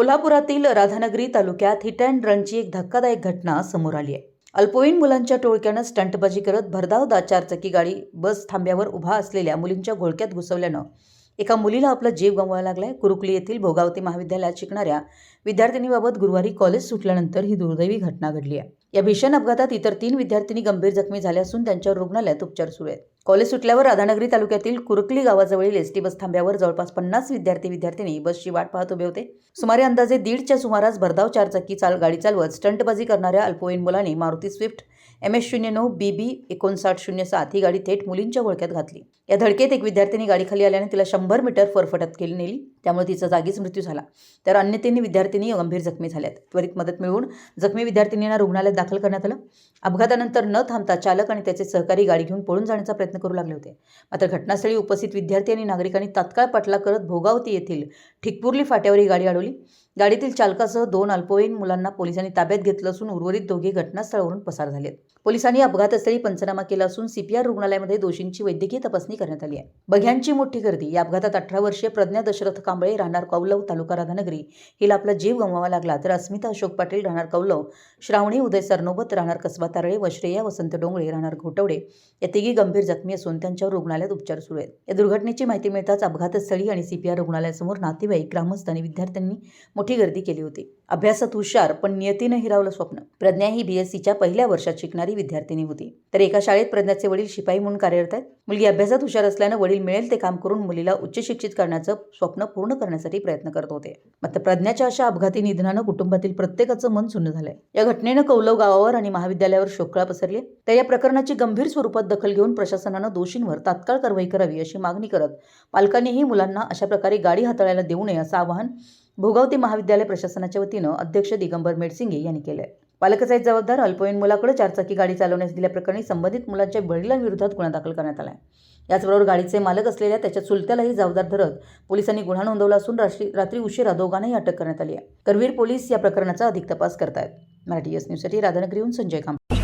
कोल्हापुरातील राधानगरी तालुक्यात hit and रनची एक धक्कादायक घटना समोर आली आहे. अल्पवयीन मुलांच्या टोळक्यानं स्टंटबाजी करत भरधाव दा चारचाकी गाडी बस थांब्यावर उभा असलेल्या मुलींच्या घोळक्यात घुसवल्यानं एका मुलीला आपला जीव गमवावा लागलाय. कुरुकली येथील भोगावती महाविद्यालयात शिकणाऱ्या विद्यार्थिनीबाबत गुरुवारी कॉलेज सुटल्यानंतर ही दुर्दैवी घटना घडली आहे. या भीषण अपघातात इतर तीन विद्यार्थिनी गंभीर जखमी झाल्या असून त्यांच्यावर रुग्णालयात उपचार सुरू आहेत. कॉलेज सुटल्यावर राधानगरी तालुक्यातील कुरकली गावाजवळील एस टी बस थांब्यावर जवळपास पन्नास विद्यार्थी विद्यार्थिनी बसची वाट पाहत उभे होते. सुमारे अंदाजे दीडच्या सुमारास भरधाव चारचाकी चाल गाडी चालवत स्टंटबाजी करणाऱ्या अल्पवयीन मुलांनी मारुती स्विफ्ट एम एस शून्य नऊ बी बी एकोणसाठ शून्य सात ही गाडी थेट मुलींच्या घोळक्यात घातली. या धडकेत एक विद्यार्थ्यांनी गाडीखाली आल्याने तिला शंभर मीटर फरफटत केली नेली. त्यामुळे तिचा जागीच मृत्यू झाला. तर अन्य तीन विद्यार्थिनी गंभीर जखमी झाल्यात. त्वरित मदत मिळवून जखमी विद्यार्थिनींना रुग्णालयात दाखल करण्यात आलं. अपघातानंतर न थांबता चालक आणि त्याचे सहकारी गाडी घेऊन पळून जाण्याचा प्रयत्न करू लागले होते. मात्र घटनास्थळी उपस्थित विद्यार्थी आणि नागरिकांनी तात्काळ पाठला करत भोगावती येथील ठिकपुर्ली फाट्यावर ही गाडी अडवली. गाडीतील चालकासह दोन अल्पवयीन मुलांना पोलिसांनी ताब्यात घेतलं असून उर्वरित दोघे घटनास्थळावरून पसार झालेत. पोलिसांनी अपघातस्थळी पंचनामा केला असून सीपीआर रुग्णालयामध्ये दोषींची वैद्यकीय तपासणी करण्यात आली आहे. बघ्यांची मोठी गर्दी. या अपघातात अठरा वर्षीय प्रज्ञा दशरथ कांबळे राहणार कौलव तालुका राधानगरी हिला आपला जीव गमवावा लागला तर अस्मिता अशोक पाटील राहणार कौलव श्रावणी उदय सरनोबत राहणार कसबा तारळे व श्रेया वसंत डोंगळे राहणार घोटवडे या तिघी गंभीर जखमी असून त्यांच्यावर रुग्णालयात उपचार सुरू आहेत. या दुर्घटनेची माहिती मिळताच अपघातस्थळी आणि सीपीआर रुग्णालयासमोर नातेवाईक ग्रामस्थ आणि विद्यार्थ्यांनी मोठी गर्दी केली होती. अभ्यासात हुशार पण नियतीनं हिरावलं स्वप्न. प्रज्ञा ही बीएससीच्या पहिल्या वर्षात शिकणारी विद्यार्थिनी होती. तर एका शाळेत प्रज्ञाचे वडील शिपाई म्हणून कार्यरत आहेत. मुलगी अभ्यासात हुशार असल्यानं वडील मिळेल ते काम करून मुलीला उच्च शिक्षित करण्याचं स्वप्न पूर्ण करण्यासाठी प्रयत्न करत होते. मात्र प्रज्ञाच्या अशा अपघाती निधनानं कुटुंबातील प्रत्येकाचं मन सुन्न झालंय. या घटनेनं कौलव गावावर आणि महाविद्यालयावर शोकळा पसरली. तर या प्रकरणाची गंभीर स्वरूपात दखल घेऊन प्रशासनानं दोषींवर तात्काळ कारवाई करावी अशी मागणी करत पालकांनीही मुलांना अशा प्रकारे गाडी हाताळायला देऊ नये असं आवाहन भोगावती महाविद्यालय प्रशासनाच्या वतीनं अध्यक्ष दिगंबर मेडसिंगे यांनी केलं पालकच आहेत जबाबदार अल्पवयीन मुलाकडे चारचाकी गाडी चालवण्यास दिल्याप्रकरणी संबंधित मुलांच्या वडिलांविरोधात गुन्हा दाखल करण्यात आला आहे याचबरोबर गाडीचे मालक असलेल्या त्याच्या चुलत्यालाही जबाबदार धरत पोलिसांनी गुन्हा नोंदवला असून रात्री रात्री उशिरा दोघांनाही अटक करण्यात आली आहे. करवीर पोलीस या प्रकरणाचा अधिक तपास करतायत. मराठी एस न्यूजसाठी राधानगरीहून संजय कांबळे.